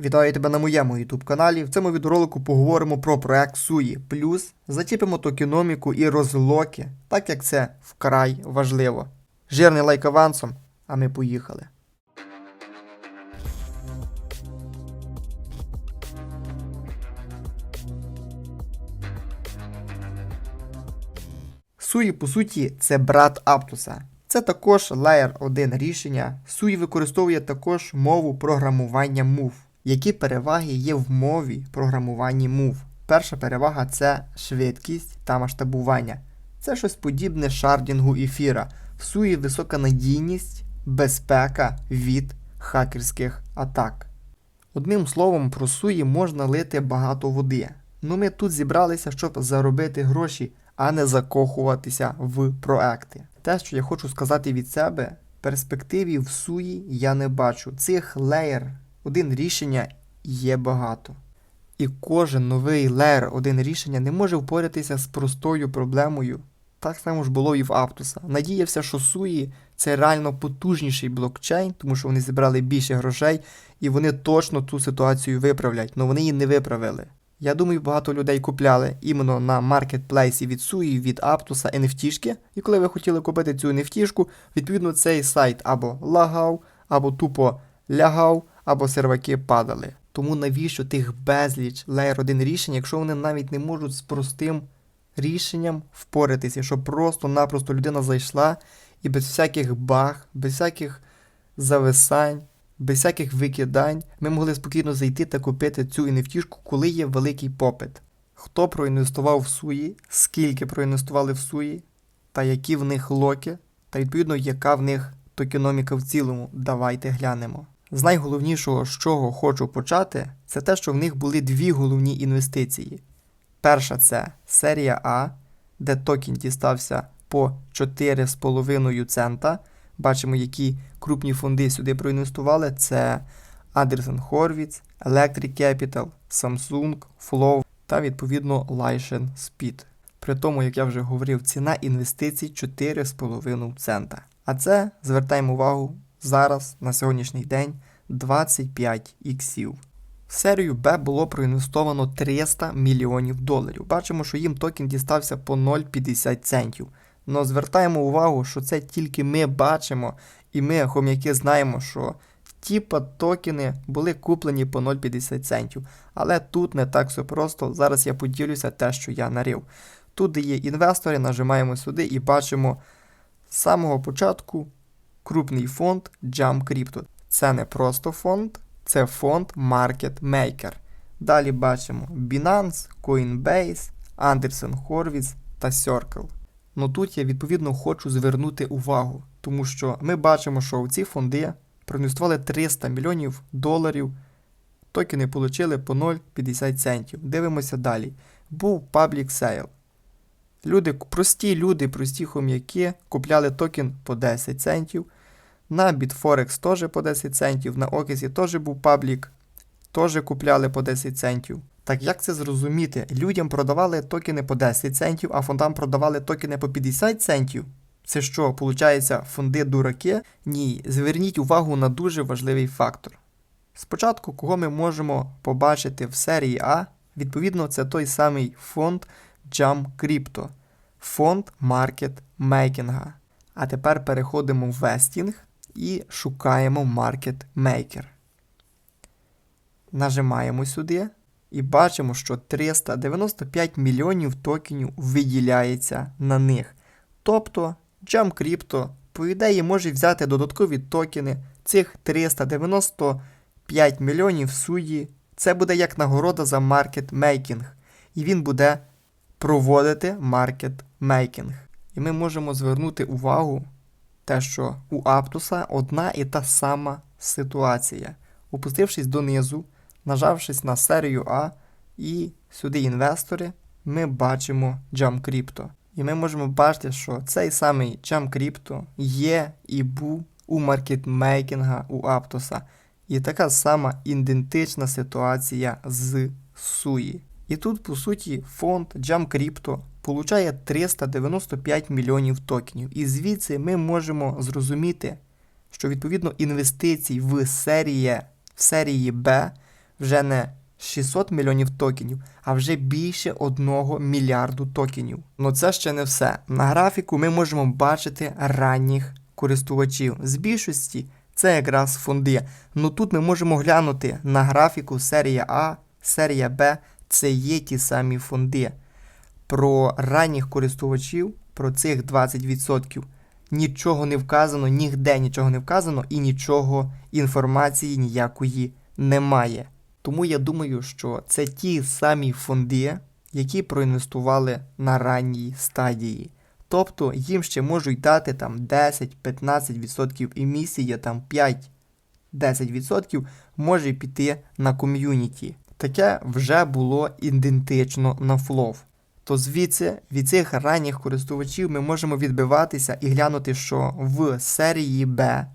Вітаю тебе на моєму YouTube каналі. В цьому відеоролику поговоримо про проект Суї. Плюс зачіпимо токеноміку і розлоки, так як це вкрай важливо. Жирний лайк авансом, а ми поїхали. Суї, по суті, це брат Аптуса. Це також Layer 1 рішення. Суї використовує також мову програмування Move. Які переваги є в мові програмуванні Move? Перша перевага це швидкість та масштабування. Це щось подібне шардінгу ефіра. В суї висока надійність, безпека від хакерських атак. Одним словом, про суї можна лити багато води. Ну ми тут зібралися, щоб заробити гроші, а не закохуватися в проекти. Те, що я хочу сказати від себе, перспективі в суї я не бачу. Цих леєр один рішення є багато. І кожен новий леєр один рішення не може впоратися з простою проблемою. Так само ж було і в Аптуса. Надіявся, що Суї це реально потужніший блокчейн, тому що вони зібрали більше грошей, і вони точно ту ситуацію виправлять, але вони її не виправили. Я думаю, багато людей купляли іменно на маркетплейсі від Суї, від Аптуса NFT-шки, і коли ви хотіли купити цю NFT-шку, відповідно цей сайт або лагав, або тупо лягав, або серваки падали. Тому навіщо тих безліч Layer 1 рішень, якщо вони навіть не можуть з простим рішенням впоратися, щоб просто-напросто людина зайшла і без всяких баг, без всяких зависань, без всяких викидань, ми могли спокійно зайти та купити цю NFT, коли є великий попит. Хто проінвестував в суї, скільки проінвестували в суї, та які в них локи, та відповідно, яка в них токеноміка в цілому. Давайте глянемо. З найголовнішого, з чого хочу почати, це те, що в них були дві головні інвестиції. Перша це серія А, де токен дістався по 4,5 цента. Бачимо, які крупні фонди сюди проінвестували. Це Anderson Horwitz, Electric Capital, Samsung, Flow та відповідно Lyshon Speed. При тому, як я вже говорив, ціна інвестицій 4,5 цента. А це звертаємо увагу зараз на сьогоднішній день 25 іксів. В серію Б було проінвестовано 300 мільйонів доларів. Бачимо, що їм токен дістався по 0,50 центів. Но звертаємо увагу, що це тільки ми бачимо, і ми, хом'яки, знаємо, що тіпа токени були куплені по 0,50 центів. Але тут не так все просто. Зараз я поділюся те, що я нарив. Тут є інвестори, нажимаємо сюди і бачимо з самого початку крупний фонд Jump Crypto. Це не просто фонд, це фонд Market Maker. Далі бачимо Binance, Coinbase, Anderson Horwitz та Circle. Ну тут я відповідно хочу звернути увагу, тому що ми бачимо, що ці фонди проінвестували 300 мільйонів доларів, токени отримали по 0,50 центів. Дивимося далі. Був Public Sale. Люди, прості люди, прості хом'яки купляли токен по 10 центів. На Bitforex теж по 10 центів, на Окесі теж був паблік, теж купляли по 10 центів. Так як це зрозуміти? Людям продавали токени по 10 центів, а фондам продавали токени по 50 центів. Це що, виходить, фонди дураки? Ні, зверніть увагу на дуже важливий фактор. Спочатку, кого ми можемо побачити в серії А, відповідно, це той самий фонд Jump Crypto, фонд Making. А тепер переходимо в Вестінг і шукаємо Market Maker. Нажимаємо сюди і бачимо, що 395 мільйонів токенів виділяється на них. Тобто Jump Crypto, по ідеї, може взяти додаткові токени цих 395 мільйонів судді. Це буде як нагорода за маркетмейкінг. І він буде проводити маркетмейкінг. І ми можемо звернути увагу те, що у Аптуса одна і та сама ситуація. Опустившись донизу, нажавшись на серію А і сюди інвестори, ми бачимо Jump Crypto. І ми можемо бачити, що цей самий Jump Crypto є і був у маркетмейкінга у Аптоса. І така сама ідентична ситуація з Суї. І тут, по суті, фонд Jump Crypto получає 395 мільйонів токенів. І звідси ми можемо зрозуміти, що відповідно інвестицій в серії, в серії Б вже не 600 мільйонів токенів, а вже більше 1 мільярду токенів. Ну це ще не все. На графіку ми можемо бачити ранніх користувачів. З більшості це якраз фонди. Ну тут ми можемо глянути на графіку серія А, серія Б. Це є ті самі фонди. Про ранніх користувачів, про цих 20%, нічого не вказано, нігде нічого не вказано і нічого інформації ніякої немає. Тому я думаю, що це ті самі фонди, які проінвестували на ранній стадії. Тобто їм ще можуть дати там 10-15% емісії, там 5-10% може піти на ком'юніті. Таке вже було ідентично на флов. То звідси від цих ранніх користувачів ми можемо відбиватися і глянути, що в серії Б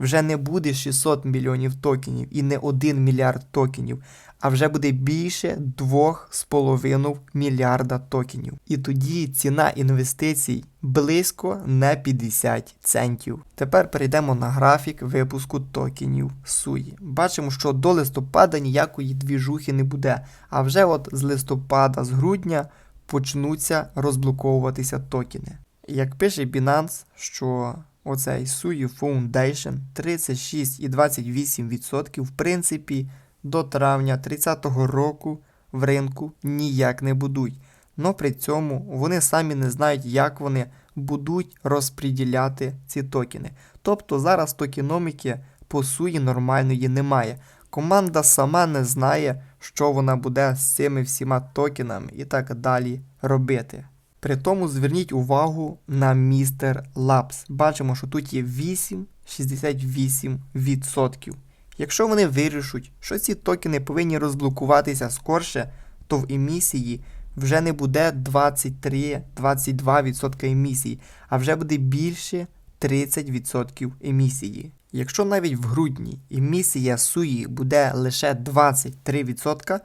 вже не буде 600 мільйонів токенів і не 1 мільярд токенів, а вже буде більше 2,5 мільярда токенів. І тоді ціна інвестицій близько не 50 центів. Тепер перейдемо на графік випуску токенів суї. Бачимо, що до листопада ніякої двіжухи не буде, а вже от з листопада, з грудня почнуться розблоковуватися токени. Як пише Binance, що оцей SUI Foundation 36,28% в принципі до травня 30-го року в ринку ніяк не будуть. Но при цьому вони самі не знають, як вони будуть розподіляти ці токени. Тобто зараз токеноміки по суї нормальної немає. Команда сама не знає, що вона буде з цими всіма токенами і так далі робити. При тому зверніть увагу на Mr. Labs. Бачимо, що тут є 8,68%. Якщо вони вирішуть, що ці токени повинні розблокуватися скорше, то в емісії вже не буде 23-22% емісії, а вже буде більше 30% емісії. Якщо навіть в грудні емісія суї буде лише 23%,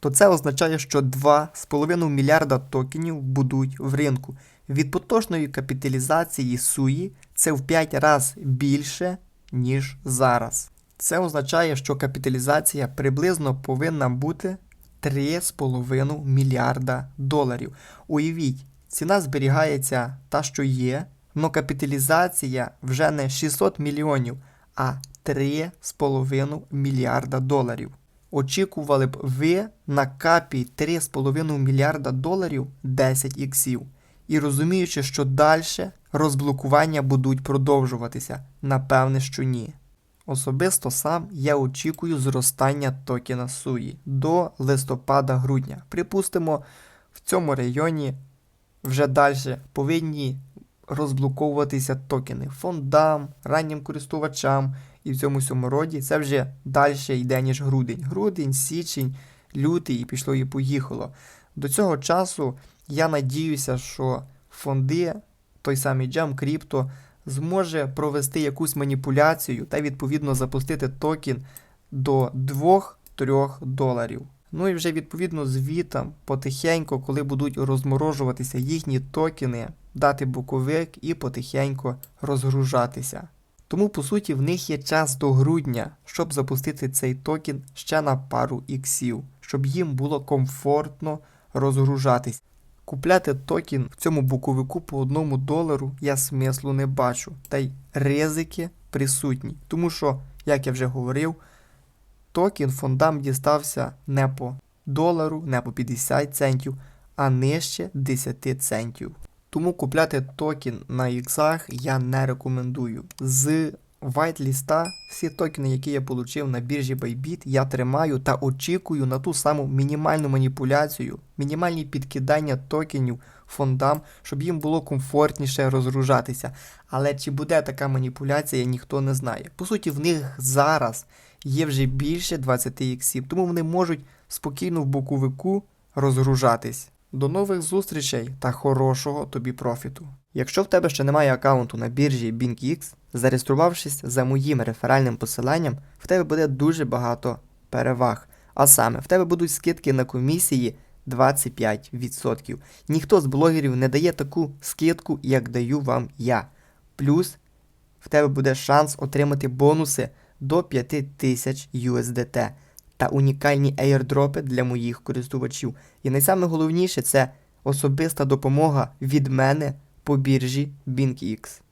то це означає, що 2,5 мільярда токенів будуть в ринку. Від поточної капіталізації суї це в 5 разів більше, ніж зараз. Це означає, що капіталізація приблизно повинна бути 3,5 мільярда доларів. Уявіть, ціна зберігається та, що є, але капіталізація вже не 600 мільйонів, а 3,5 мільярда доларів. Очікували б ви на капі 3,5 мільярда доларів 10 іксів. І розуміючи, що далі розблокування будуть продовжуватися, напевне, що ні. Особисто сам я очікую зростання токена суї до листопада-грудня. Припустимо, в цьому районі вже далі повинні розблоковуватися токени фондам, раннім користувачам і в цьому всьому роді. Це вже далі йде, ніж грудень. Грудень, січень, лютий і пішло і поїхало. До цього часу я надіюся, що фонди, той самий Jam Crypto, зможе провести якусь маніпуляцію та відповідно запустити токен до 2-3 доларів. Ну і вже відповідно звітам потихеньку, коли будуть розморожуватися їхні токени, дати боковик і потихеньку розгружатися. Тому, по суті, в них є час до грудня, щоб запустити цей токен ще на пару іксів, щоб їм було комфортно розгружатись. Купляти токен в цьому боковику по одному долару я смислу не бачу, та й ризики присутні. Тому що, як я вже говорив, токен фондам дістався не по долару, не по 50 центів, а нижче 10 центів. Тому купляти токен на іксах я не рекомендую. З вайт-ліста всі токени, які я отримав на біржі Bybit, я тримаю та очікую на ту саму мінімальну маніпуляцію, мінімальні підкидання токенів фондам, щоб їм було комфортніше розгружатися. Але чи буде така маніпуляція, ніхто не знає. По суті, в них зараз є вже більше 20 іксів, тому вони можуть спокійно в боковику розгружатись. До нових зустрічей та хорошого тобі профіту. Якщо в тебе ще немає аккаунту на біржі BinkX, зареєструвавшись за моїм реферальним посиланням, в тебе буде дуже багато переваг. А саме, в тебе будуть скидки на комісії 25%. Ніхто з блогерів не дає таку скидку, як даю вам я. Плюс в тебе буде шанс отримати бонуси до 5000 USDT. та унікальні airdропи для моїх користувачів. І найсаме головніше це особиста допомога від мене по біржі BinkX.